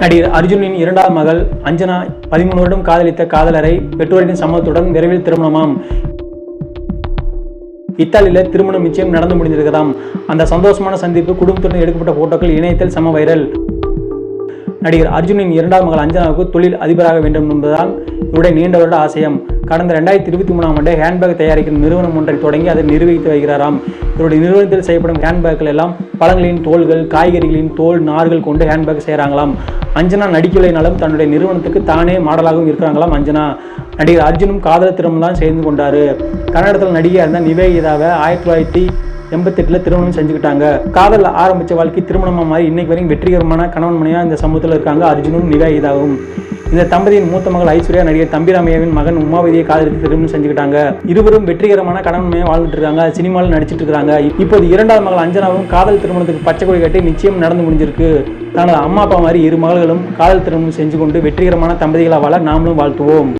நடிகர் அர்ஜுனின் இரண்டாவது மகள் அஞ்சனா பதிமூணு வருடம் காதலித்த காதலரை பெற்றோரின் சம்மதத்துடன் விரைவில் திருமணமாம். இத்தாலியில திருமணம் நிச்சயம் நடந்து முடிந்திருக்கதாம். அந்த சந்தோஷமான சந்திப்பு குடும்பத்துடன் எடுக்கப்பட்ட போட்டோக்கள் இணையத்தில் சம வைரல். நடிகர் அர்ஜுனின் இரண்டாவது மகள் அஞ்சனாவுக்கு தொழில் அதிபராக வேண்டும் என்பதால் இவருடைய நீண்ட வருட ஆசையம். கடந்த ரெண்டாயிரத்தி இருபத்தி மூணாம் ஆண்டு ஹேண்ட்பேக் தயாரிக்கும் நிறுவனம் ஒன்றை தொடங்கி அதை நிர்வகித்து வருகிறாராம். இவருடைய நிறுவனத்தில் செய்யப்படும் ஹேண்ட்பேக்கில் எல்லாம் பழங்களின் தோல்கள் காய்கறிகளின் தோல் நார்கள் கொண்டு ஹேண்ட்பேக் செய்கிறாங்களாம் அஞ்சனா நடிக்கலைனாலும் தன்னுடைய நிறுவனத்துக்கு தானே மாடலாகவும் இருக்கிறாங்களாம் அஞ்சனா. நடிகர் அர்ஜுனும் காதல் திருமணம் தான் சேர்ந்து கொண்டாரு. கன்னடத்தில் நடிகையாக இருந்த நிவேகிதாவை ஆயிரத்தி தொள்ளாயிரத்தி எண்பத்தெட்டில் திருமணம் செஞ்சுக்கிட்டாங்க. காதல் ஆரம்பித்த வாழ்க்கை திருமணமாக மாறி இன்னைக்கு வரைக்கும் வெற்றிகரமான கணவன் மனையாக இந்த சமூகத்தில் இருக்காங்க அர்ஜுனும் நிவேகிதாவும் இந்த தம்பதியின் மூத்த மகள் ஐஸ்வர்யா நடிகர் தம்பிராமையாவின் மகன் உமாவதியை காதலித்து திருமணம் செஞ்சுக்கிட்டாங்க. இருவரும் வெற்றிகரமான கணவன் வாழ்ந்துட்டு இருக்காங்க சினிமாவில் நடிச்சிட்டு இருக்காங்க இப்போது இரண்டாவது மகள் அஞ்சனாவும் காதல் திருமணத்துக்கு பச்சை கொடி கட்டி நிச்சயம் நடந்து முடிஞ்சிருக்கு. தனது அம்மா அப்பா மாதிரி இரு மகள்களும் காதல் திருமணம் செஞ்சு கொண்டு வெற்றிகரமான தம்பதிகளாக வாழ நாமளும் வாழ்த்துவோம்.